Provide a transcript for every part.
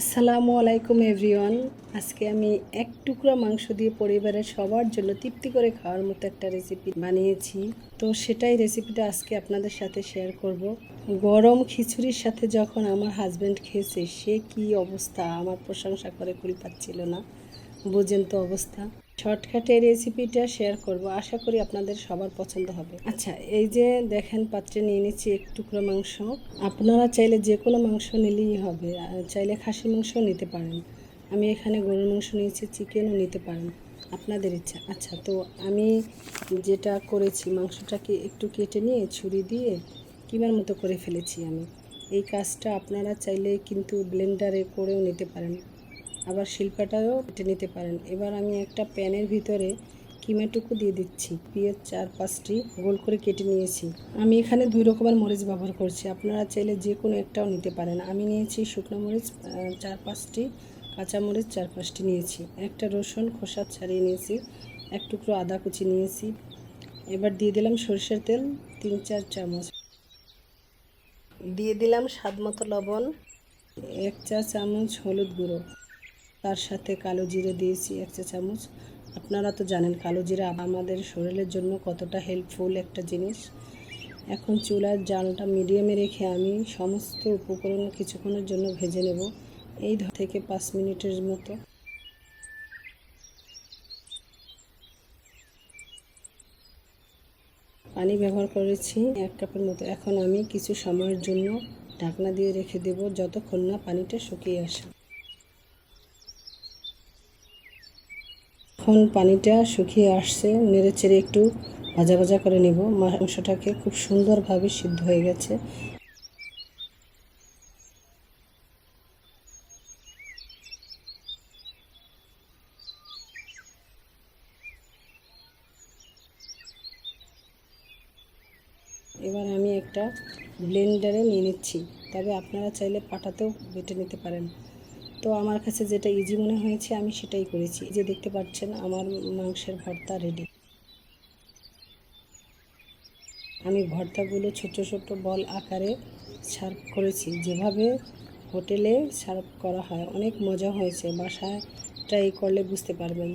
আসসালামু আলাইকুম এভরিওয়ান। আজকে আমি এক টুকরা মাংস দিয়ে পরিবারের সবার জন্য তৃপ্তি করে খাওয়ার মতো একটা রেসিপি বানিয়েছি। তো সেটাই রেসিপিটা আজকে আপনাদের সাথে শেয়ার করব। গরম খিচুড়ির সাথে যখন আমার হাজব্যান্ড খেয়েছে, সে কি অবস্থা? আমার প্রশংসা করে কুল পাচ্ছিল না। বোঝেন তো অবস্থা। শর্টকাটে রেসিপিটা শেয়ার করব। আশা করি আপনাদের সবার পছন্দ হবে। আচ্ছা এই যে দেখেন, পাত্রে নিয়ে নিচ্ছি এক টুকরো মাংস। আপনারা চাইলে যে কোনো মাংস নিলেই হবে। চাইলে খাসি মাংসও নিতে পারেন। আমি এখানে গরুর মাংস নিয়েছি চিকেনও নিতে পারেন। আপনাদের ইচ্ছা। আচ্ছা তো আমি যেটা করেছি, মাংসটাকে একটু কেটে নিয়ে ছুরি দিয়ে কিমার মতো করে ফেলেছি আমি। এই কাজটা আপনারা চাইলে কিন্তু ব্লেন্ডারে করেও নিতে পারেন। আবার শিল্পাটাও কেটে নিতে পারেন। এবার আমি একটা প্যানের ভিতরে কিমাটুকু দিয়ে দিচ্ছি। পেঁয়াজ চার পাঁচটি গোল করে কেটে নিয়েছি। আমি এখানে দুই রকমের মরিচ ব্যবহার করছি। আপনারা চাইলে যে কোনো একটাও নিতে পারেন। আমি নিয়েছি শুকনো মরিচ চার পাঁচটি, কাঁচা মরিচ চার পাঁচটি নিয়েছি। একটা রসুন খোসা ছাড়িয়ে নিয়েছি, এক টুকরো আদা কুচি নিয়েছি। এবার দিয়ে দিলাম সরষের তেল, তিন চার চামচ। দিয়ে দিলাম স্বাদ মতো লবণ, এক চা চামচ হলুদ গুঁড়ো। তার সাথে কালো জিরে দিয়েছি এক চা চামচ। আপনারা তো জানেন কালো জিরা আমাদের শরীরের জন্য কতটা হেল্পফুল একটা জিনিস। এখন চুলার জালটা মিডিয়ামে রেখে আমি সমস্ত উপকরণ কিছুক্ষণের জন্য ভেজে নেব। এই থেকে পাঁচ মিনিটের মতো। পানি ব্যবহার করেছি এক কাপের মতো। এখন আমি কিছু সময়ের জন্য ঢাকনা দিয়ে রেখে দেব, যতক্ষণ না পানিটা শুকিয়ে আসে। এখন পানিটা শুকিয়ে আসছে, নেড়ে চেড়ে একটু ভাজা ভাজা করে নেব। মাংসটাকে খুব সুন্দরভাবে সিদ্ধ হয়ে গেছে। এবার আমি একটা ব্লেন্ডারে নিয়ে নিচ্ছি, তবে আপনারা চাইলে পাটাতেও বেটে নিতে পারেন। তো আমার কাছে যেটা ইজি মনে হয়েছে, আমি সেটাই করেছি। যে দেখতে পাচ্ছেন, আমার মাংসের ভর্তা রেডি আমি ভর্তাগুলো ছোট ছোট বল আকারে সার্ভ করেছি। যেভাবে হোটেলে সার্ভ করা হয়, অনেক মজা হয়েছে। বাসায় ট্রাই করলে বুঝতে পারবেন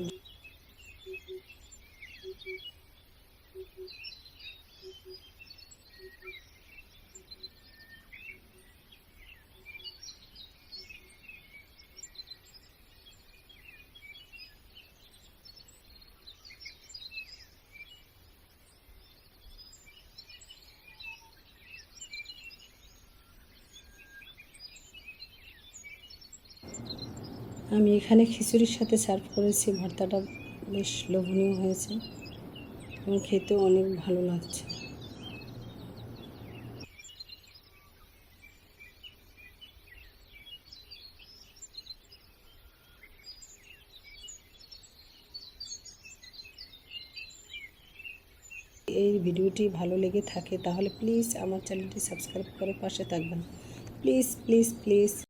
আমি এখানে খিচুড়ির সাথে সার্ভ করেছি, ভর্তাটা বেশ লোভনীয় হয়েছে এবং খেতেও অনেক ভালো লাগছে। এই ভিডিওটি ভালো লেগে থাকে তাহলে প্লিজ আমার চ্যানেলটি সাবস্ক্রাইব করে পাশে থাকবেন। Please please please